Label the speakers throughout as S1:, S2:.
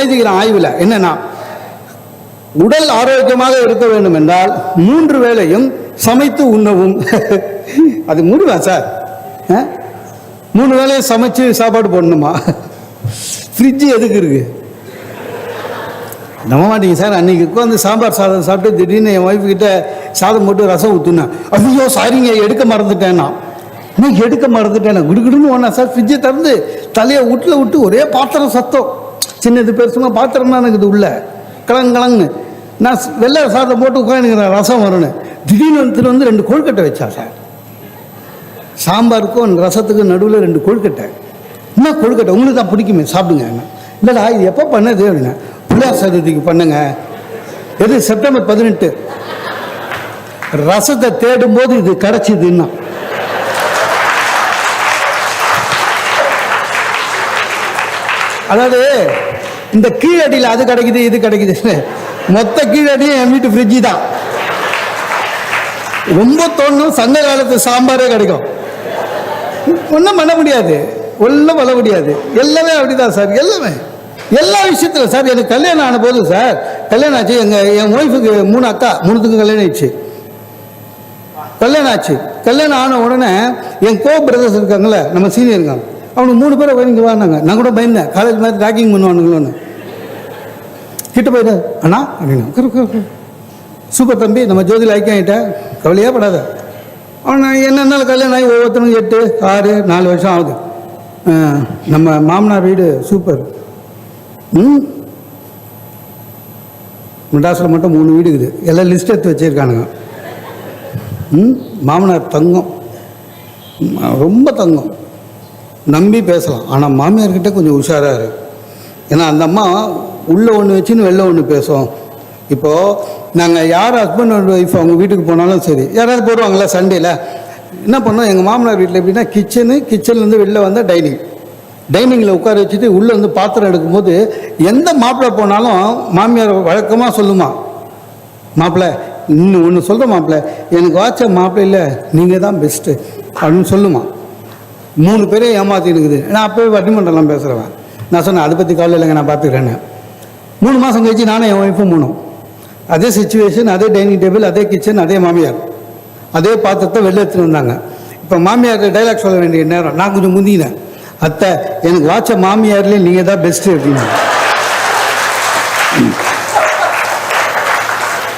S1: எழுதிக்கிறேன் ஆய்வில் என்னன்னா உடல் ஆரோக்கியமாக இருக்க வேண்டும் என்றால் மூன்று வேளையும் சமைத்து உண்ணவும். அது முடிவா சார்? மூணு வேளையும் சமைச்சு சாப்பாடு போடணுமா? ஃப்ரிட்ஜு எதுக்கு இருக்கு? நம்ப மாட்டீங்க சார். அன்னைக்கு உட்காந்து சாம்பார் சாதம் சாப்பிட்டு திடீர்னு என் ஒய்ஃப் கிட்ட சாதம் போட்டு ரசம் ஊற்றுனேன் ஐயோ சாரிங்க எடுக்க மறந்துட்டேன்னா. நான் எடுக்க மறந்துட்டேன் குடுகுடுன்னு ஒன்றா சார் ஃப்ரிட்ஜை திறந்து தலையை விட்டுல விட்டு ஒரே பாத்திரம் சத்தம். சின்னது பெருசுமா பாத்திரம் தான் இருக்குது உள்ள. கலங் கலங்கு. நான் வெள்ளை சாதம் போட்டு உட்காந்துக்கிறேன் ரசம் வரணும் திடீர்னு வந்து ரெண்டு கொழுக்கட்டை வச்சா சார். சாம்பாருக்கும் ரசத்துக்கும் நடுவில் ரெண்டு கொழுக்கட்டை. என்ன கொழுக்கட்டை? உங்களுக்கு தான் பிடிக்குமே சாப்பிடுங்க. இல்லைடா இது எப்போ பண்ணது அப்படின்னா பிள்ளையார் சதுர்த்திக்கு பண்ணுங்க. எது செப்டம்பர் பதினெட்டு? ரசத்தை தேடும் போது இது கிடச்சிதுன்னா அதாவது இந்த கீழடியில் அது கிடைக்குது இது கிடைக்குது மொத்த கீழடியும் என் வீட்டு ஃப்ரிட்ஜி தான். ரொம்ப தோணும் சங்க காலத்து சாம்பாரே கிடைக்கும். ஒன்றும் பண்ண முடியாது. ஒன்றும் பண்ண முடியாது. எல்லாமே அப்படிதான் சார் எல்லாமே. எல்லா விஷயத்துல சார் எனக்கு கல்யாணம் ஆன போது சார் கல்யாணம் ஆச்சு. எங்கள் என் ஒய்ஃபுக்கு மூணு அக்கா மூணுத்துக்கும் கல்யாணம் ஆயிடுச்சு. கல்யாணம் ஆச்சு. கல்யாணம் ஆன உடனே என் கோ பிரதர்ஸ் இருக்காங்கல்ல நம்ம சீனியர் இருக்காங்க. அவனுக்கு மூணு பேரை இங்கே வாங்கினாங்க நான் கூட பயந்தேன். காலேஜ் மாதிரி ராக்கிங் பண்ணுவானுங்களோன்னு. கிட்ட போயிடு அண்ணா அப்படின்னா சூப்பர் தம்பி நம்ம ஜோதியில் ஐக்கியம் ஆகிட்டேன் கவலையே படாத. அவன் நான் என்னென்னாலும் கல்யாணம் ஆகி ஒவ்வொருத்தனும் எட்டு ஆறு நாலு வருஷம் ஆகுது. நம்ம மாமனார் வீடு சூப்பர். ம்? மெட்ராஸில் மட்டும் மூணு வீடு இருக்குது. எல்லாம் லிஸ்ட் எடுத்து வச்சுருக்கானுங்க. ம்? மாமனார் தங்கம். ரொம்ப தங்கம். நம்பி பேசலாம். ஆனால் மாமியார்கிட்ட கொஞ்சம் உஷாராக இருக்கு ஏன்னா அந்த அம்மா உள்ளே ஒன்று வச்சுன்னு வெளில ஒன்று பேசுவோம் இப்போது நாங்கள் யார் ஹஸ்பண்ட் அண்ட் ஒய்ஃப் அவங்க வீட்டுக்கு போனாலும் சரி யாராவது போடுவாங்களா சண்டேல என்ன பண்ணோம் எங்கள் மாமனார் வீட்டில் எப்படின்னா கிச்சனு கிச்சன்லேருந்து வெளில வந்தால் டைனிங் டைனிங்கில் உட்கார வச்சுட்டு உள்ளே வந்து பாத்திரம் எடுக்கும்போது எந்த மாப்பிள்ளை போனாலும் மாமியார் வழக்கமாக சொல்லுமா? மாப்பிள்ளை இன்னும் ஒன்று சொல்கிற மாப்பிள்ளை எனக்கு வாட்ச மாப்பிள்ளை இல்லை நீங்கள் தான் பெஸ்ட்டு அப்படின்னு சொல்லுமா? மூணு பேரே ஏமாத்தி இருக்குது. நான் அப்போவே வட்டிமன்றம்லாம் பேசுகிறவன் நான் சொன்னேன் அதை பற்றி கவலை இல்லைங்க நான் பார்த்துக்கிறேன்னு மூணு மாதம் கழிச்சு நானும் என் ஒய்ஃபும் போனோம் அதே சுச்சுவேஷன் அதே டைனிங் டேபிள் அதே கிச்சன் அதே மாமியார். அதே பாத்திரத்தை வெளில எடுத்துகிட்டு வந்தாங்க. இப்போ மாமியார் டைலாக் சொல்ல வேண்டிய நேரம். நான் கொஞ்சம் முந்தினேன். அத்தை எனக்கு வாட்ச மாமியார்லேயே நீங்கள் தான் பெஸ்ட்டு அப்படின்னு.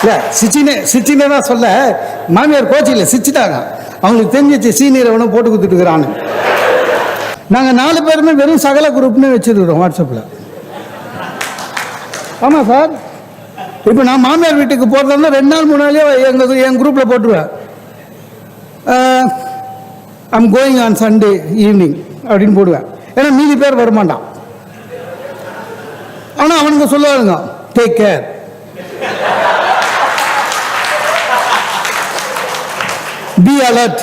S1: இல்லை சிச்சினே சிச்சினே தான் சொல்ல. மாமியார் கோச்சியில் சிச்சிட்டாங்க அவங்களுக்கு தெரிஞ்சிச்சு சீனியர் அவனும் போட்டு கொடுத்துட்டுக்கிறான்னு நாங்கள் நாலு பேருமே வெறும் சகல குரூப்னு வச்சுருக்குறோம் வாட்ஸ்அப்பில் ஆமாம் சார் இப்போ நான் மாமியார் வீட்டுக்கு போகிறதா ரெண்டு நாள் மூணு நாளே எங்கள் என் குரூப்பில் போட்டுருவேன். I'm going on Sunday evening அப்படின்னு போடுவேன். ஏன்னா மீதி பேர் வரமாட்டான். ஆனால் அவனுங்க சொல்லுவாருங்க take care be alert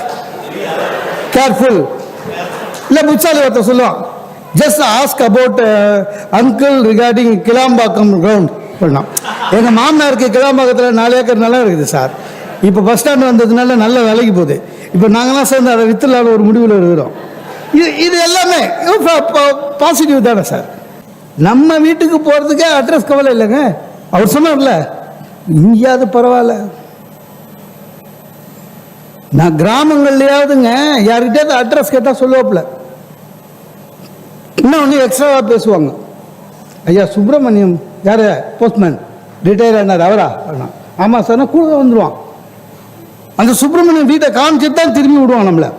S1: careful இல்லை புச்சாலி ஒருத்தர் சொல்லுவான். Just ask about uncle regarding Kilambakkam ground பண்ணான் எங்கள் மாமனாருக்கு கிளாம்பாக்கத்தில் நாலு ஏக்கர் நல்லா இருக்குது சார். இப்போ பஸ் ஸ்டாண்ட் வந்ததுனால நல்ல விலைக்கு போகுது. இப்போ நாங்களாம் சேர்ந்து அதை வித்துலான ஒரு முடிவில் இருக்கிறோம். இது இது எல்லாமே பாசிட்டிவ் தானே சார். நம்ம வீட்டுக்கு போகிறதுக்கே அட்ரஸ் கவலை இல்லைங்க. அவர் சொன்னார்ல இங்கேயாவது பரவாயில்ல. நான் கிராமங்கள்லையாவதுங்க யார்கிட்டயாவது அட்ரஸ் கேட்டால் சொல்லுவாப்புல. இன்னும் ஒன்று எக்ஸ்ட்ராவாக பேசுவாங்க. ஐயா சுப்பிரமணியம் யார்? போஸ்ட்மேன் ரிட்டையர் ஆனார் அவரா? ஆமாம் சார் கூட வந்துடுவான் அந்த சுப்பிரமணியம் வீட்டை காமிச்சிட்டு தான் திரும்பி விடுவான் நம்மளை.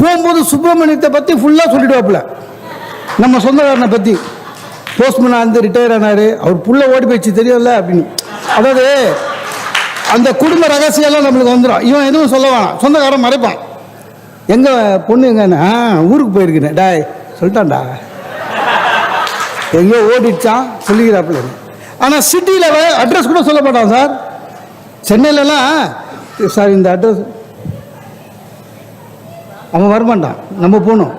S1: போகும்போது சுப்பிரமணியத்தை பற்றி ஃபுல்லாக சொல்லிடுவாப்புல. நம்ம சொந்தக்காரனை பற்றி போஸ்ட்மேனாக இருந்து ரிட்டையர் ஆனார். அவர் புள்ள ஓடி போயிடுச்சு தெரியும்ல அப்படின்னு. அதாவது அந்த குடும்ப ரகசியம்லாம் நம்மளுக்கு வந்துடும் இவன் எதுவும் சொல்ல வேணாம். சொந்தக்காரன் மறைப்பான். எங்க பொண்ணு எங்கன்னு ஆ ஊருக்கு போயிருக்கேன் டாய் சொல்லிட்டான்டா. எங்கேயோ ஓடிடுச்சான் சொல்லிக்கிறாப்புல ஆனால் சிட்டியில் அட்ரஸ் கூட சொல்ல மாட்டான் சார். சென்னையிலலாம் சார் இந்த அட்ரஸ் அவன் வரமாட்டான் நம்ம போகணும்.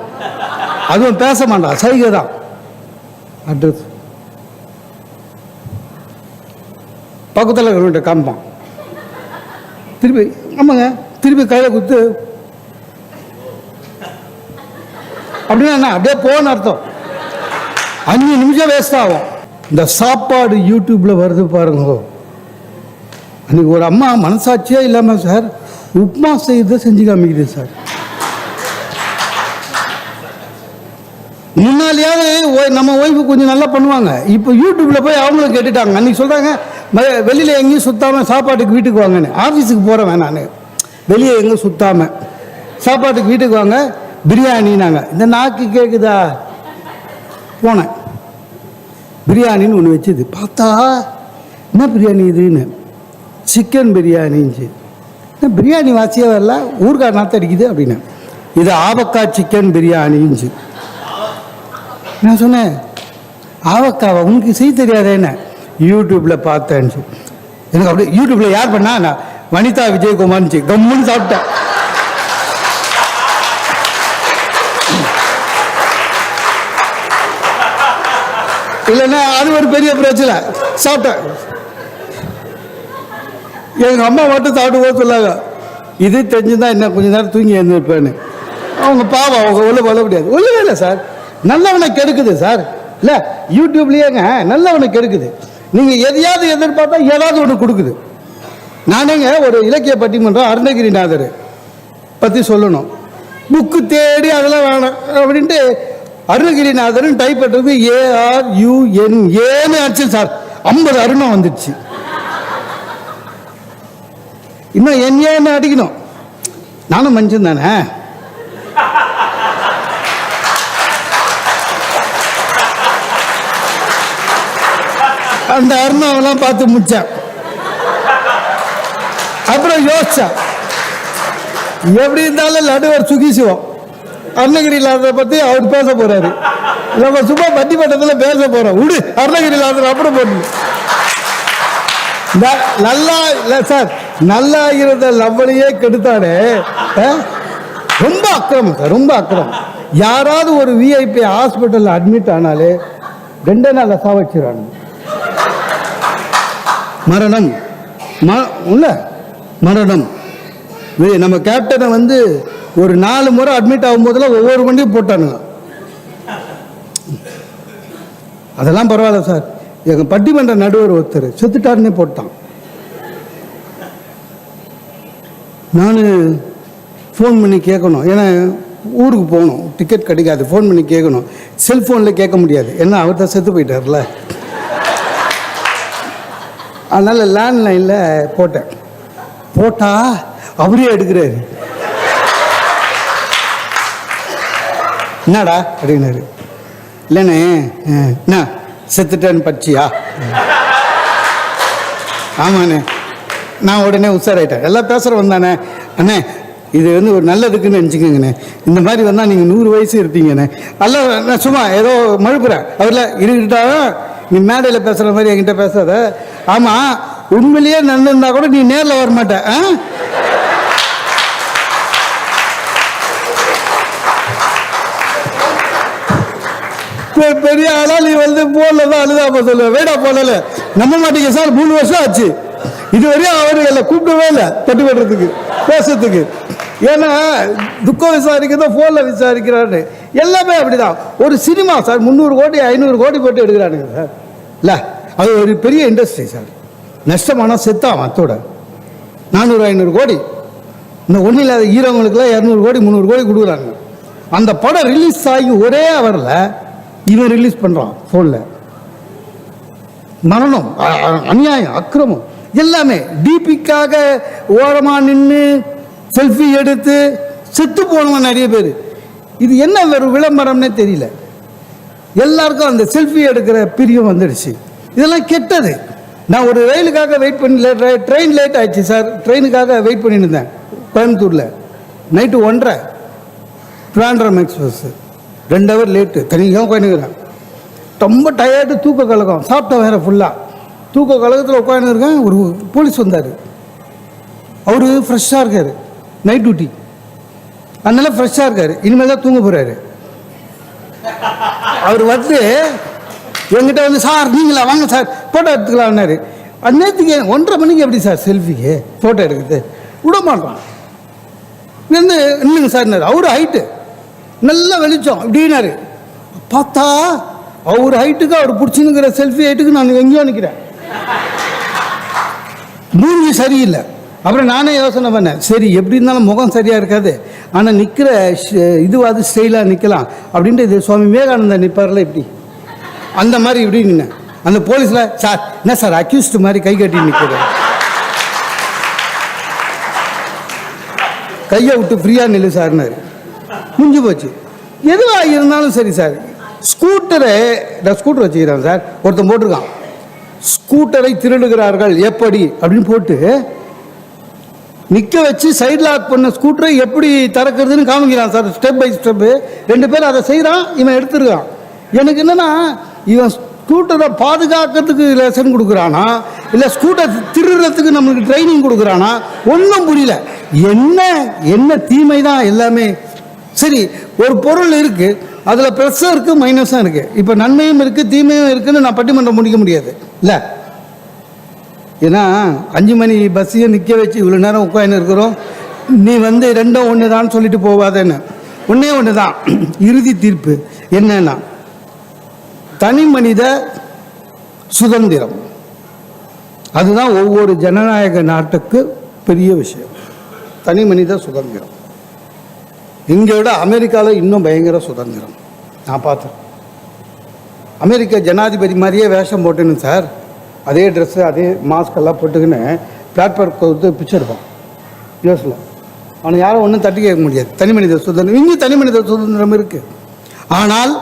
S1: அதுவும் பேச மாட்டான் சைகை தான். அட்ரஸ் பக்கத்தில் இருக்கிறவன்ட்ட காமிப்பான். திருப்பி ஆமாங்க திருப்பி கையில் குத்து. அப்படின்னா என்ன? அப்படியே போன அர்த்தம். அஞ்சு நிமிஷம் வேஸ்ட் ஆகும். இந்த சாப்பாடு யூடியூப்பில் வருது பாருங்க. அன்றைக்கி ஒரு அம்மா மனசாட்சியே இல்லாமல் சார் உப்மா செய்யறதை செஞ்சு காமிக்குது சார். முன்னாலேயாவது நம்ம ஒய்ஃபு கொஞ்சம் நல்லா பண்ணுவாங்க. இப்போ யூடியூப்பில் போய் அவங்களும் கேட்டுட்டாங்க. அன்றைக்கி சொல்கிறாங்க வெளியில் எங்கேயும் சுத்தாமல் சாப்பாட்டுக்கு வீட்டுக்கு வாங்கன்னு. ஆஃபீஸுக்கு போகிறவன் நான் வெளியே எங்கேயும் சுத்தாமல் சாப்பாட்டுக்கு வீட்டுக்கு வாங்க பிரியாணினாங்க இந்த நாக்கு கேட்குதா போனேன். பிரியாணின்னு ஒன்று வச்சுது. பார்த்தா என்ன பிரியாணி இதுன்னு? சிக்கன் பிரியாணிச்சு என்ன பிரியாணி வாசியே வரல? ஊறுகாய் நாற்று அடிக்குது அப்படின்னு. இது ஆவக்காய் சிக்கன் பிரியாணிச்சு நான் சொன்னேன் ஆவக்காவா? உனக்கு செய்ய தெரியாதே என்ன? யூடியூப்பில் பார்த்தேன்ச்சு எனக்கு அப்படியே யூடியூப்பில் யார் பண்ணா நான் வனிதா விஜயகுமார்னு கம்முன்னு சாப்பிட்டேன். இல்லைன்னா அது ஒரு பெரிய பிரச்சனை. சாப்பிட்டேன். எங்கள் அம்மா மட்டும் சாப்பிட்டு போக சொல்லாங்க இது தெரிஞ்சுதான் என்ன கொஞ்ச நேரம் தூங்கி எழுந்திருப்பேன்னு. அவங்க பாவம் அவங்க உள்ள சொல்ல முடியாது. ஒண்ணுமே இல்லை சார். நல்லவனை கெடுக்குது சார். இல்லை யூடியூப்லேயேங்க நல்லவனை கெடுக்குது. நீங்கள் எதையாவது எதிர்பார்த்தா ஏதாவது ஒன்று கொடுக்குது. நானேங்க ஒரு இலக்கிய பட்டிமன்றம் அருணகிரிநாதர் பற்றி சொல்லணும். புக்கு தேடி அதெல்லாம் வேணாம் அப்படின்ட்டு அருணகிரிநாதர்னு டைப் பண்ணுறது ஏஆர் யூஎன் ஏன்னு ஆச்சு சார். ஐம்பது அருணம் வந்துடுச்சு. இன்னும் என் ஏன்னு அடிக்கணும்? நானும் மனுஷன் தானே? அந்த அருணாவெல்லாம் பார்த்து முடிச்சேன். அப்புறம் யோசிச்சேன். எப்படி இருந்தாலும் நடுவர் சுகி அருணகிரி அருணகிரிநாதரை பத்தி அவர் பேச போறாரு. நம்ம சும்மா பட்டிமன்றத்தில் பேச போறோம். விடு அருணகிரிநாதர் அப்புறம் போட்டு. நல்லா இல்ல சார் நல்லா இருந்த லவ்வலையே கெடுத்தாடே ரொம்ப அக்கிரமம் சார் ரொம்ப அக்கிரமம். யாராவது ஒரு விஐபி ஹாஸ்பிட்டலில் அட்மிட் ஆனாலே ரெண்டே நாளில் சாவச்சிடறாங்க மரணம். ம உள்ள மரணம். இது நம்ம கேப்டனை வந்து ஒரு நாலு முறை அட்மிட் ஆகும்போதெல்லாம் ஒவ்வொரு வண்டியும் போட்டானுங்க. அதெல்லாம் பரவாயில்ல சார். எங்கள் பட்டிமன்ற நடுவர் ஒருத்தர் செத்துட்டாருன்னே போட்டான். நான் ஃபோன் பண்ணி கேட்கணும் ஏன்னா ஊருக்கு போகணும். டிக்கெட் கிடைக்காது. ஃபோன் பண்ணி கேட்கணும் செல்ஃபோனில் கேட்க முடியாது. ஏன்னா அவர் தான் செத்து போயிட்டார்ல அதனால் லேண்ட்லைனில் போட்டேன். போட்டா அவரே எடுக்கிறாரு. என்னடா அப்படின்னாரு. இல்லைண்ணே என்ன செத்துட்டேன்னு பச்சியா ஆமாண்ணே. நான் உடனே உஷாராயிட்டேன். எல்லாம் பேசுகிறவன் தானே. அண்ணே இது வந்து ஒரு நல்லதுக்குன்னு நினச்சிக்கோங்கண்ணே. இந்த மாதிரி வந்தால் நீங்கள் நூறு வயசு இருப்பீங்கண்ணே. அல்ல நான் சும்மா ஏதோ மழுப்புறேன். அவரில் இருக்கிட்டா நீ மேடையில் பேசுகிற மாதிரி என்கிட்ட பேசாத. ஆமாம் உண்மையிலேயே நடந்திருந்தா கூட நீ நேரில் வர மாட்ட ஆ பெரிய ஆளா நீ வந்து போன்ல தான் அழுதாப்ப சொல்லுவ. வேடா போடல. நம்ப மாட்டீங்க சார் மூணு வருஷம் ஆச்சு. இதுவரையும் அவரு இல்லை கூப்பிடவே இல்லை தட்டு கட்டுறதுக்கு பேசுறதுக்கு. ஏன்னா துக்கம் விசாரிக்கிறதோ ஃபோனில் விசாரிக்கிறாரு எல்லாமே அப்படிதான். ஒரு சினிமா சார் முந்நூறு கோடி ஐநூறு கோடி போட்டு எடுக்கிறானுங்க சார். இல்லை? அது ஒரு பெரிய இண்டஸ்ட்ரி சார் நஷ்டமானால் செத்தான் அத்தோட. நானூறு ஐநூறு கோடி. இந்த ஒன்றும் இல்லாத ஹீரோங்களுக்குலாம் இரநூறு கோடி முந்நூறு கோடி கொடுக்குறாங்க அந்த படம் ரிலீஸ் ஆகி ஒரே அவரில் இவன் ரிலீஸ் பண்ணுறான் ஃபோனில் மரணம் அநியாயம் அக்கிரமம். எல்லாமே டிபிக்காக ஓரமாக நின்று செல்ஃபி எடுத்து செத்து போனவன் நிறைய பேர். இது என்ன ஒரு விளம்பரம்னே தெரியல. எல்லாருக்கும் அந்த செல்ஃபி எடுக்கிற பிரியம் வந்துடுச்சு. இதெல்லாம் கெட்டது. நான் ஒரு ரயிலுக்காக வெயிட் பண்ணி ட்ரெயின் லேட் ஆயிடுச்சு சார். ட்ரெயினுக்காக வெயிட் பண்ணிட்டு இருந்தேன். கோயம்புத்தூரில். நைட்டு ஒன்றரை. ட்ராண்ட்ரம் எக்ஸ்பிரஸ் ரெண்டு ஹவர் லேட்டு தனியாக உட்காந்துக்கிறேன் ரொம்ப டயர்டு தூக்க கழகம். சாப்பிட்ட வேற ஃபுல்லாக தூக்க கழகத்தில் உட்காந்துருக்கேன் ஒரு போலீஸ் வந்தார். அவர் ஃப்ரெஷ்ஷாக இருக்கார். நைட் டியூட்டி அதனால ஃப்ரெஷ்ஷாக இருக்கார். இனிமேல் தான் தூங்க போகிறாரு அவர் வந்து எங்கிட்ட வந்து சார் நீங்களா? வாங்க சார். ஃபோட்டோ எடுத்துக்கலாம்னாரு. நேற்றுக்கு ஒன்றரை மணிக்கு எப்படி சார் செல்ஃபிக்கு ஃபோட்டோ எடுக்குது? விட மாட்டான் இருந்து இல்லைங்க சார் அவரு ஹைட்டு நல்ல வெளிச்சம் அப்படின்னாரு பார்த்தா அவர் ஹைட்டுக்கு அவர் பிடிச்சினுக்கிற செல்ஃபி ஹைட்டுக்கு நான் எங்கேயோ நிற்கிறேன் மூஞ்சி சரியில்லை. அப்புறம் நானே யோசனை பண்ணேன். சரி எப்படி இருந்தாலும் முகம் சரியாக இருக்காது. ஆனால் நிற்கிற இதுவாது ஸ்டைலாக நிற்கலாம் அப்படின்ட்டு இது சுவாமி விவேகானந்தா நிற்பார்ல இப்படி. அந்த மாதிரி இப்படி நின்னேன். அந்த போலீஸில் சார் என்ன சார் அக்யூஸ்ட் மாதிரி கை கட்டி நிற்கிறது கையை விட்டு ஃப்ரீயாக நில்லு சார்னாரு. முடிஞ்சு போச்சு. எதுவாக இருந்தாலும் சரி சார். ஸ்கூட்டரை நான் ஸ்கூட்டர் வச்சுக்கிறேன் சார். ஒருத்தன் போட்டிருக்கான். ஸ்கூட்டரை திருடுகிறார்கள். எப்படி? அப்படின்னு போட்டு நிற்க வச்சு சைட் லாக் பண்ண ஸ்கூட்டரை எப்படி திறக்கிறதுன்னு காமிக்கிறான் சார். ஸ்டெப் பை ஸ்டெப்பு ரெண்டு பேரும் அதை செய்கிறான் இவன் எடுத்துருக்கான். எனக்கு என்னென்னா இவன் ஸ்கூட்டரை பாதுகாக்கிறதுக்கு லெசன் கொடுக்குறானா? இல்லை ஸ்கூட்டர் திருடுறதுக்கு நம்மளுக்கு ட்ரைனிங் கொடுக்குறானா? ஒன்றும் புரியல. என்ன என்ன தீமை தான் எல்லாமே. சரி ஒரு பொருள் இருக்குது அதில் ப்ளஸ்ஸும் இருக்குது மைனஸும் இருக்குது இப்போ நன்மையும் இருக்குது தீமையும் இருக்குதுன்னு நான் பட்டிமன்றம் முடிக்க முடியாது. இல்லை? ஏன்னா அஞ்சு மணி பஸ்ஸையும் நிற்க வச்சு இவ்வளோ நேரம் உட்காந்து இருக்கிறோம். நீ வந்து ரெண்டும் ஒன்று தான் சொல்லிட்டு போவாதேன்னு. ஒன்றே ஒன்று தான் இறுதி தீர்ப்பு என்னன்னா தனி மனித சுதந்திரம். அதுதான் ஒவ்வொரு ஜனநாயக நாட்டுக்கு பெரிய விஷயம். தனி மனித சுதந்திரம். இங்கே விட அமெரிக்காவில் இன்னும் பயங்கர சுதந்திரம். நான் பார்த்தேன் அமெரிக்க ஜனாதிபதி மாதிரியே வேஷம் போட்டுன்னு சார். அதே ட்ரெஸ்ஸு அதே மாஸ்க் எல்லாம் போட்டுக்கின்னு பிளாட்ஃபார்ம் கொடுத்து பிச்சை எடுப்பான். யூஎஸில் அவனை யாரும் ஒன்றும் தட்டி கேட்க முடியாது. தனி மனித சுதந்திரம். இங்கே தனி மனித சுதந்திரம் இருக்குது ஆனால்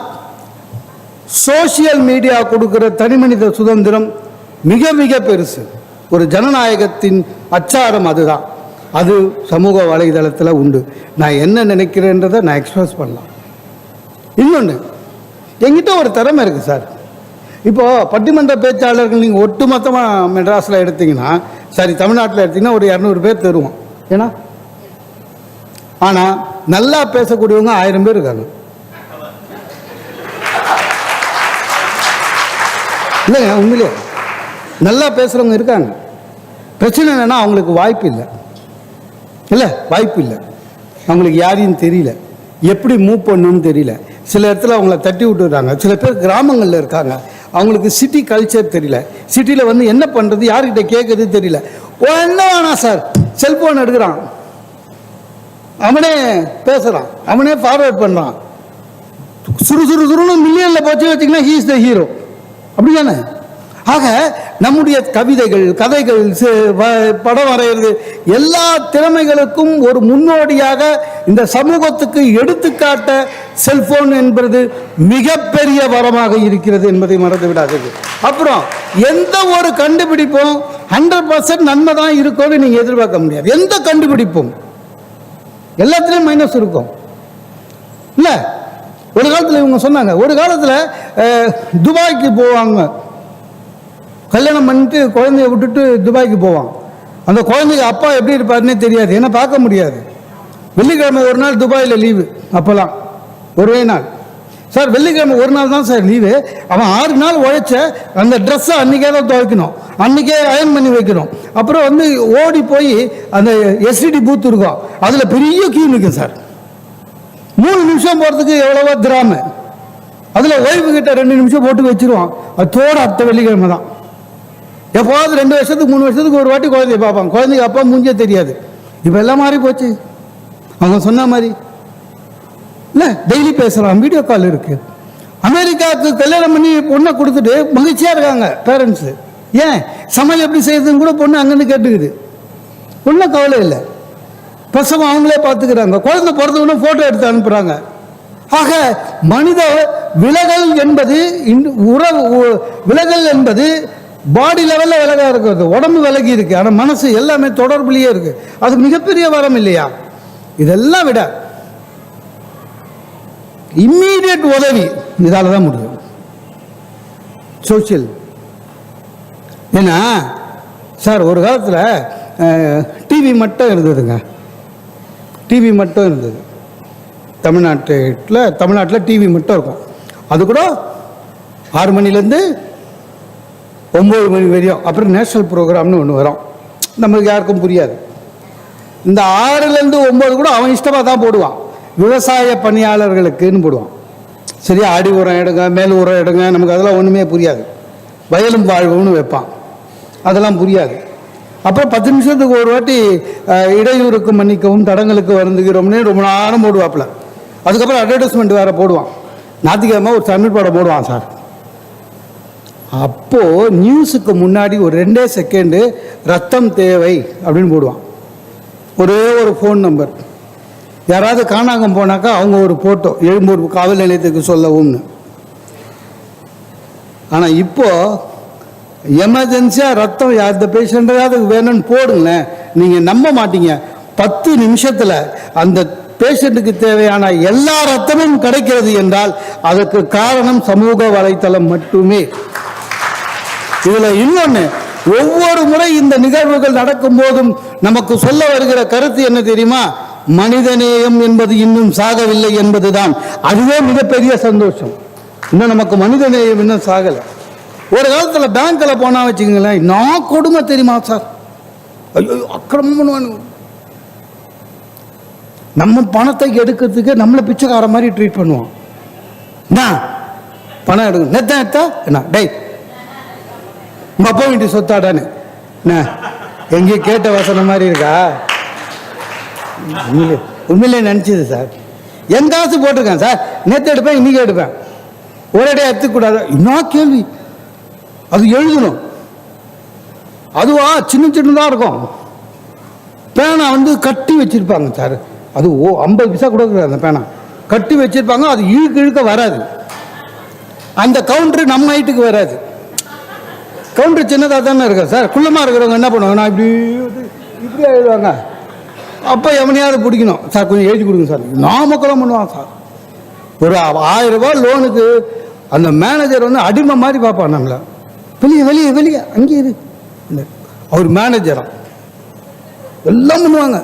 S1: சோஷியல் மீடியா கொடுக்குற தனி மனித சுதந்திரம் மிக மிக பெருசு. ஒரு ஜனநாயகத்தின் அச்சாரம் அதுதான். அது சமூக வலைதளத்தில் உண்டு. நான் என்ன நினைக்கிறேன்றதை நான் எக்ஸ்பிரஸ் பண்ணலாம். இன்னொன்று என்கிட்ட ஒரு திறமை இருக்குது சார். இப்போது பட்டிமன்ற பேச்சாளர்கள் நீங்கள் ஒட்டுமொத்தமாக மெட்ராஸில் எடுத்தீங்கன்னா சரி தமிழ்நாட்டில் எடுத்தீங்கன்னா ஒரு இரநூறு பேர் தருவோம் ஏன்னா ஆனால் நல்லா பேசக்கூடியவங்க ஆயிரம் பேர் இருக்காங்க. இல்லைங்க உண்மையிலே. நல்லா பேசுகிறவங்க இருக்காங்க. பிரச்சனை என்னென்னா அவங்களுக்கு வாய்ப்பு இல்லை. இல்லை வாய்ப்பு இல்லை. அவங்களுக்கு யாரையும் தெரியல. எப்படி மூவ் பண்ணணும்னு தெரியல. சில இடத்துல அவங்கள தட்டி விட்டுறாங்க சில பேர் கிராமங்களில் இருக்காங்க. அவங்களுக்கு சிட்டி கல்ச்சர் தெரியல. சிட்டியில் வந்து என்ன பண்ணுறது யார்கிட்ட கேட்குறது தெரியல. ஓ என்ன வேணாம் சார். செல்ஃபோன் எடுக்கிறான். அவனே பேசுகிறான் அவனே ஃபார்வேர்ட் பண்ணுறான் சுறு சுறு சுருன்னு மில்லியனில் போச்சு வச்சிங்கன்னா ஹீ இஸ் த ஹீரோ அப்படிதானே? ஆக நம்முடைய கவிதைகள் கதைகள் வ- படம் வரைகிறது எல்லா திறமைகளுக்கும் ஒரு முன்னோடியாக இந்த சமூகத்துக்கு எடுத்துக்காட்ட செல்போன் என்பது மிகப்பெரிய வரமாக இருக்கிறது என்பதை மறந்து விடாதீர்கள். அப்புறம் எந்த ஒரு கண்டுபிடிப்பும் ஹண்ட்ரட் பர்சன்ட் நன்மை தான் இருக்கும்னு நீங்கள் எதிர்பார்க்க முடியாது. எந்த கண்டுபிடிப்பும்? எல்லாத்துலேயும் மைனஸ் இருக்கும். இல்லை? ஒரு காலத்தில் இவங்க சொன்னாங்க ஒரு காலத்தில் துபாய்க்கு போவாங்க. கல்யாணம் பண்ணிட்டு குழந்தைய விட்டுட்டு துபாய்க்கு போவான். அந்த குழந்தைக்கு அப்பா எப்படி இருப்பாருன்னே தெரியாது ஏன்னா பார்க்க முடியாது. வெள்ளிக்கிழமை ஒரு நாள் துபாயில் லீவு அப்போல்லாம் ஒரே நாள். சார் வெள்ளிக்கிழமை ஒரு நாள் தான் சார் லீவு. அவன் ஆறு நாள் உழைச்ச அந்த ட்ரெஸ்ஸை அன்றைக்கே தான் துவைக்கணும். அன்றைக்கே அயன் பண்ணி வைக்கணும். அப்புறம் வந்து ஓடி போய் அந்த எஸ்டிடி பூத் இருக்கும். அதில் பெரிய கியூ நிற்கும் சார். மூணு நிமிஷம் போகிறதுக்கு எவ்வளவோ திராம. அதில் ஓய்வு கிட்ட ரெண்டு நிமிஷம் போட்டு வச்சிருவான். அதோட அடுத்த வெள்ளிக்கிழமை தான். எப்போது ரெண்டு வருஷத்துக்கு மூணு வருஷத்துக்கு ஒரு வாட்டி குழந்தைய பார்ப்பான். குழந்தைக்கு அப்பா மூஞ்சே தெரியாது. இப்போ எல்லாம் மாறி போச்சு. அவங்க சொன்ன மாதிரி. இல்லை டெய்லி பேசுகிறான் வீடியோ கால் இருக்கு. அமெரிக்காவுக்கு கல்யாணம் பண்ணி பொண்ணை கொடுத்துட்டு மகிழ்ச்சியாக இருக்காங்க பேரண்ட்ஸு ஏன்? சமையல் எப்படி செய்யுதுன்னு கூட பொண்ணு அங்கேருந்து கேட்டுக்குது. ஒன்றும் கவலை இல்லை. பிரசவம் அவங்களே பார்த்துக்கிறாங்க. குழந்தை பிறந்தவொடனே ஃபோட்டோ எடுத்து அனுப்புகிறாங்க ஆக மனித விலகல் என்பது உறவு விலகல் என்பது பாடி லெவலில் விலகா இருக்கிறது. உடம்பு விலகி இருக்கு. ஆனால் மனசு எல்லாமே தொடர்புலேயே இருக்கு. அது மிகப்பெரிய வரம் இல்லையா? இதெல்லாம் விட இம்மீடியட் உதவி இதால தான் முடியும். சோஷியல் ஏன்னா சார் ஒரு காலத்தில் டிவி மட்டும் இருந்ததுங்க. டிவி மட்டும் இருந்தது. தமிழ்நாட்டில் தமிழ்நாட்டில் டிவி மட்டும் இருக்கும். அது கூட ஆறு மணிலேருந்து ஒம்பது மணி வரையும். அப்புறம் நேஷனல் ப்ரோக்ராம்னு ஒன்று வரும். நம்மளுக்கு யாருக்கும் புரியாது. இந்த ஆறுலேருந்து ஒம்பது கூட அவன் இஷ்டமாக தான் போடுவான். விவசாய பணியாளர்களுக்குன்னு போடுவான். சரியா? அடி உரம் எடுங்க மேல் உரம் எடுங்க நமக்கு அதெல்லாம் ஒன்றுமே புரியாது. வயலும் வாழ்வுன்னு வைப்பான். அதெல்லாம் புரியாது. அப்புறம் பத்து நிமிஷத்துக்கு ஒரு வாட்டி இடையூறுக்கு மன்னிக்கவும் தடங்களுக்கு வருந்துகிறோம்னு ரொம்ப நேரம் போடுவாப்புல. அதுக்கப்புறம் அட்வர்டைஸ்மெண்ட் வேறு போடுவான். ஞாத்திக்கிழமை ஒரு தமிழ் படம் போடுவான் சார். அப்போது நியூஸுக்கு முன்னாடி ஒரு ரெண்டே செகண்டு ரத்தம் தேவை அப்படின்னு போடுவான். ஒரே ஒரு ஃபோன் நம்பர் யாராவது காணாங்க போனாக்கா அவங்க ஒரு ஃபோட்டோ எழும்பூர் காவல் நிலையத்துக்கு சொல்லவும்னு. ஆனால் இப்போது எமர்ஜென்சியாக ரத்தம் அந்த பேஷண்ட்டையாவது வேணும்னு போடுங்களேன். நீங்கள் நம்ப மாட்டீங்க. பத்து நிமிஷத்தில் அந்த பேஷண்ட்டுக்கு தேவையான எல்லா ரத்தமும் கிடைக்கிறது என்றால் அதற்கு காரணம் சமூக வலைத்தளம் மட்டுமே. இதுல இன்னொன்னு ஒவ்வொரு முறை இந்த நிகழ்வுகள் நடக்கும் போதும் நமக்கு சொல்ல வருகிற கருத்து என்ன தெரியுமா? மனிதநேயம் என்பது இன்னும் சாகவில்லை என்பதுதான். அதுவே மிகப்பெரிய சந்தோஷம். இன்னும் நமக்கு மனிதநேயம் இன்னும் சாகலை. ஒரு காலத்தில் பேங்க்கில் போனால் வச்சுக்கோங்களேன் நான் கொடுமை தெரியுமா சார் ஐயோ அக்கிரமம் பண்ணுவானுங்க. நம்ம பணத்தை எடுக்கிறதுக்கு நம்மளை பிச்சைக்கார மாதிரி ட்ரீட் பண்ணுவோம் என்ன? பணம் எடுக்க நெத்தா நெத்த என்ன? டேய் உங்கள் அப்பா வீட்டு சொத்தாடான்னு. என்ன? எங்கேயும் கேட்ட வசனம் மாதிரி இருக்கா? உண்மையிலே உண்மையிலே நினச்சிது சார் என் காசு போட்டிருக்கேன் சார் நேற்று எடுப்பேன் இன்னைக்கு எடுப்பேன். ஒரே எடுத்துக்கூடாது? இன்னும் கேள்வி? அது எழுதணும். அதுவா சின்ன சின்னதாக இருக்கும். பேனா வந்து கட்டி வச்சிருப்பாங்க சார். அது ஓ ஐம்பது பைசா கூட இருக்காது அந்த பேனா. கட்டி வச்சிருப்பாங்க அது இழுக்க இழுக்க வராது. அந்த கவுண்டரு நம்ம ஹைட்டுக்கு வராது. கவுண்டர் சின்னதாக தானே இருக்கா சார். குள்ளமாக இருக்கிறவங்க என்ன பண்ணுவாங்க? நான் இப்படி இப்படி எழுதுவாங்க? அப்போ எவனையாவது பிடிக்கணும். சார் கொஞ்சம் எழுதி கொடுங்க சார். நாமக்கலம் பண்ணுவான் சார். ஒரு ஆயிரம் ரூபாய் லோனுக்கு அந்த மேனேஜர் வந்து அடிமை மாதிரி பார்ப்பான் நம்மளை. வெளியே வெளியே வெளியே அங்கே இரு. அவர் மேனேஜரா எல்லாம் பண்ணுவாங்க.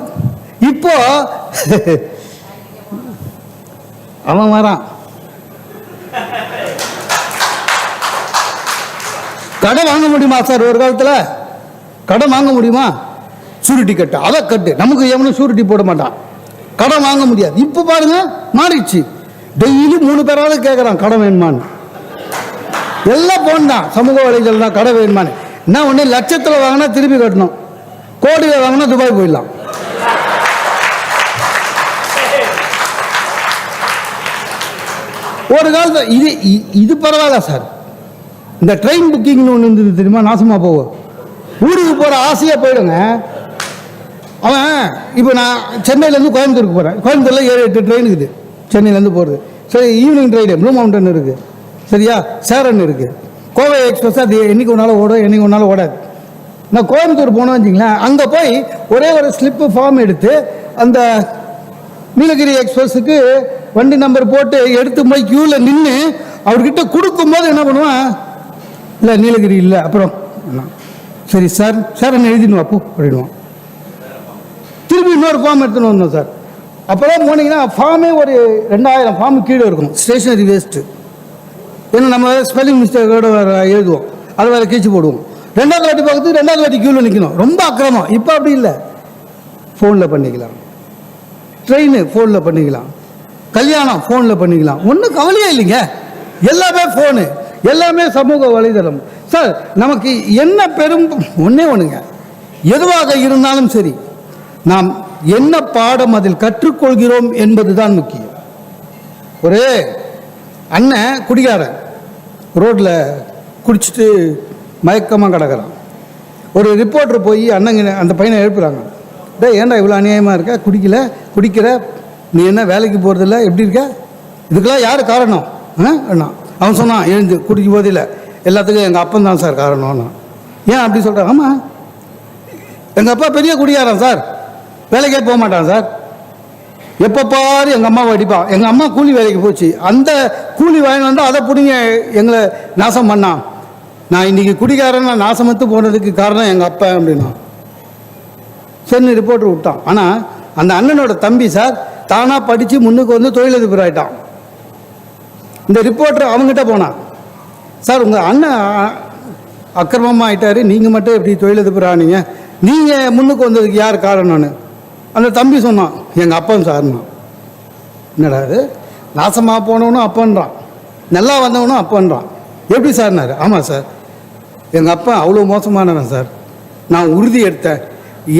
S1: இப்போ அவன் வரான். கடை வாங்க முடியுமா சார் ஒரு காலத்தில்? கடை வாங்க முடியுமா? சூரிட்டி கட்டு. அதை கட்டு. நமக்கு எவனும் சூரிட்டி போட மாட்டான். கடன் வாங்க முடியாது. இப்போ பாருங்க மாறிடுச்சு. டெய்லி மூணு பேராவது கேட்குறான் கடன் வேணுமான்னு. எல்லாம் போன் தான். சமூக வலைதளம் தான் கடை வேணுமான்னு. என்ன ஒன்று லட்சத்தில் வாங்கினா திருப்பி கட்டணும். கோடியில் வாங்கினா துபாய் போயிடலாம். ஒரு காலத்தில் இது இ- இது பரவாயில்ல சார். இந்த ட்ரெயின் புக்கிங்னு ஒன்று இருந்தது தெரியுமா? நாசமாக போகும். ஊருக்கு போகிற ஆசையாக போயிடுங்க. அவன் இப்போ நான் சென்னையிலேருந்து கோயம்புத்தூருக்கு போகிறேன் கோயம்புத்தூரில் ஏழு எட்டு ட்ரெயின் இருக்குது. சென்னையிலேருந்து போகிறது சரி ஈவினிங் ட்ரெயின் ப்ளூ மவுண்டன் இருக்குது சரியா? சேரன் இருக்குது கோவை எக்ஸ்பிரஸ் அது என்னைக்கு ஒன்றாலும் ஓடும் என்னைக்கு ஒன்றாலும் ஓடாது. நான் கோயம்புத்தூர் போனோம் வச்சிங்களேன் அங்கே போய் ஒரே ஒரு ஸ்லிப்பு ஃபார்ம் எடுத்து அந்த நீலகிரி எக்ஸ்பிரஸுக்கு வண்டி நம்பர் போட்டு எடுத்து போய் க்யூவில் நின்று அவர்கிட்ட கொடுக்கும்போது என்ன பண்ணுவான்? இல்லை நீலகிரி இல்லை அப்புறம் என்ன? சரி சார் சார் என்ன எழுதிடுவா அப்போ அப்படின்வான் திரும்பி இன்னொரு ஃபார்ம் எடுத்துன்னு வந்தோம் சார். அப்போதான் போனீங்கன்னா ஃபார்மே ஒரு ரெண்டாயிரம் ஃபார்ம் கீழே இருக்கும் ஸ்டேஷனரி வேஸ்ட்டு ஏன்னா நம்ம ஸ்பெல்லிங் மிஸ்டேக்கோட வேறு எழுதுவோம். அதை வேறு கீச்சு போடுவோம். ரெண்டாவது வாட்டி பார்க்கறதுக்கு ரெண்டாவது வாட்டி கியூவில் நிற்கணும் ரொம்ப அக்கிரமம். இப்போ அப்படி இல்லை. ஃபோனில் பண்ணிக்கலாம். ட்ரெயின் ஃபோனில் பண்ணிக்கலாம். கல்யாணம் ஃபோனில் பண்ணிக்கலாம். ஒன்றும் கவலையே இல்லைங்க. எல்லாமே ஃபோனு எல்லாமே சமூக வலைதளம். சார் நமக்கு என்ன பெரும் ஒன்றே ஒன்றுங்க எதுவாக இருந்தாலும் சரி நாம் என்ன பாடம் அதில் கற்றுக்கொள்கிறோம் என்பது தான் முக்கியம். ஒரே அண்ணன் குடிகாரன் ரோட்டில் குடிச்சிட்டு மயக்கமாக கிடக்கிறான். ஒரு ரிப்போர்ட்டர் போய் அண்ணங்க அந்த பையனை எழுப்புறாங்க. டேய் ஏன்டா இவ்வளோ அநியாயமாக இருக்க? குடிக்கல? குடிக்கிற? நீ என்ன வேலைக்கு போகிறதில்ல எப்படி இருக்க? இதுக்கெல்லாம் யார் காரணம்? ஆ? அண்ணா. அவன் சொன்னான் எழுந்து குடிக்கும் போதில்லை எல்லாத்துக்கும் எங்கள் அப்பன் தான் சார் காரணம்னா. ஏன் அப்படி சொல்கிறான் ஆமாம் எங்கள் அப்பா பெரிய குடியாரம் சார். வேலைக்கே போக மாட்டான் சார். எப்போ பாரு எங்கள் அம்மாவை அடிப்பான் எங்கள் அம்மா கூலி வேலைக்கு போச்சு. அந்த கூலி வாங்கி வந்தால் அதை பிடிங்க எங்களை நாசம் பண்ணான் நான் இன்னைக்கு குடிகாரன் நான் நாசமத்து போனதுக்கு காரணம் எங்கள் அப்பா அப்படின்னா. சரின்னு ரிப்போர்ட்டர் விட்டான். ஆனால் அந்த அண்ணனோட தம்பி சார் தானாக படித்து முன்னுக்கு வந்து தொழிலதிபர் ஆகிட்டான் இந்த ரிப்போர்ட்டர் அவங்ககிட்ட போனான் சார் உங்கள் அண்ணன் அக்கிரமமாக ஆகிட்டாரு நீங்கள் மட்டும் எப்படி தொழிலதிபர் ஆனீங்க? நீங்கள் முன்னுக்கு வந்ததுக்கு யார் காரணம்னு? அந்த தம்பி சொன்னான் எங்கள் அப்பன் சார்னான் என்னடா இது? நாசமாக போனவனும் அப்பன்றான். நல்லா வந்தவனும் அப்பன்றான். எப்படி சார்னாரு ஆமாம் சார். எங்கள் அப்பா அவ்வளோ மோசமானவன் சார். நான் உறுதி எடுத்தேன்.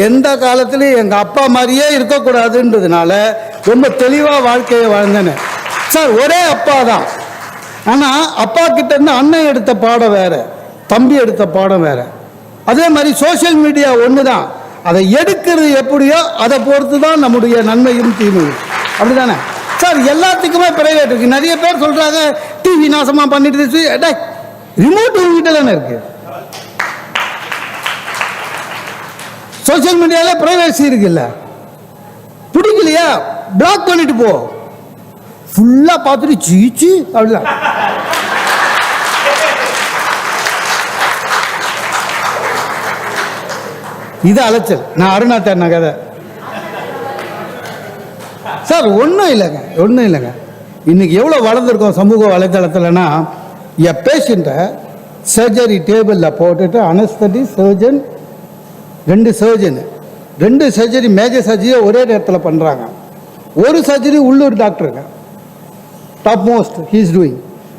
S1: எந்த காலத்துலையும் எங்கள் அப்பா மாதிரியே இருக்கக்கூடாதுன்றதுனால ரொம்ப தெளிவாக வாழ்க்கையை வாழ்ந்தேன்னு சார் ஒரே அப்பா தான். ஆனால் அப்பா கிட்டேருந்து அண்ணன் எடுத்த பாடம் வேறு தம்பி எடுத்த பாடம் வேற. அதே மாதிரி சோஷியல் மீடியா ஒன்று தான் அதை எடுக்கிறது எப்படியோ அதை பொறுத்து தான் நம்முடைய நன்மையும் தீமையும். அப்படிதானே? சார் எல்லாத்துக்குமே பிரைவேட் இருக்கு. நிறைய பேர் சொல்றாங்க டிவி நாசமா பண்ணிட்டு ரிமோட் உங்ககிட்ட தானே இருக்கு? சோஷியல் மீடியால பிரைவேசி இருக்குல்ல. பிடிக்கலையா? பிளாக் பண்ணிட்டு போ. ஃபுல்லா பார்த்துட்டு சீச்சு அப்படிதான். இது அலைச்சல். நான் அருணா தேர்ன கதை. சார் ஒன்றும் இல்லைங்க. ஒன்றும் இல்லைங்க. இன்னைக்கு எவ்வளோ வளர்ந்துருக்கோம் சமூக வலைதளத்தில்னா என் பேஷண்ட்டை சர்ஜரி டேபிளில் போட்டுட்டு அனஸ்தடி சர்ஜன் ரெண்டு சர்ஜனு ரெண்டு சர்ஜரி மேஜர் சர்ஜரியை ஒரே நேரத்தில் பண்ணுறாங்க ஒரு சர்ஜரி உள்ளூர் டாக்டருங்க top most he is doing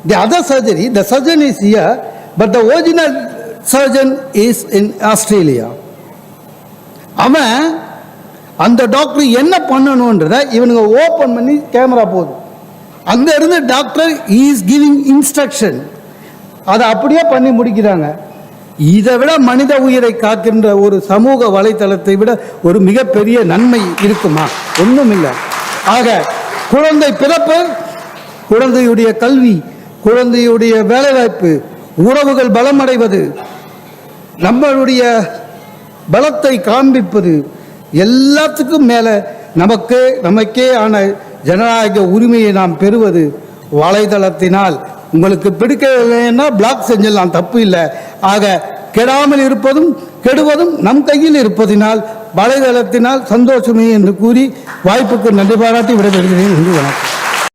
S1: the other surgery the surgeon is here but the original surgeon is in Australia அவன் அந்த டாக்டர் என்ன பண்ணணுன்றத இவனுங்க ஓப்பன் பண்ணி கேமரா போகுது. அங்கே இருந்து டாக்டர் இஸ் கிவிங் இன்ஸ்ட்ரக்ஷன் அதை அப்படியே பண்ணி முடிக்கிறாங்க. இதை விட மனித உயிரை காக்கின்ற ஒரு சமூக வலைத்தளத்தை விட ஒரு மிகப்பெரிய நன்மை இருக்குமா? ஒன்றும் இல்லை ஆக குழந்தை பிறப்பு குழந்தையுடைய கல்வி குழந்தையுடைய வேலைவாய்ப்பு உறவுகள் பலமடைவது நம்மளுடைய பலத்தை காண்பிப்பது எல்லாத்துக்கும் மேலே நமக்கு நமக்கே ஆன ஜனநாயக உரிமையை நாம் பெறுவது வலைதளத்தினால். உங்களுக்கு பிடிக்கலைன்னா பிளாக் செஞ்சிடலாம் தப்பு இல்லை. ஆக கெடாமல் இருப்பதும் கெடுவதும் நம் கையில் இருப்பதினால் வலைதளத்தினால் சந்தோஷமே என்று கூறி வாய்ப்புக்கு நன்றி பாராட்டி விடைபெறுகிறேன் என்று வணக்கம்.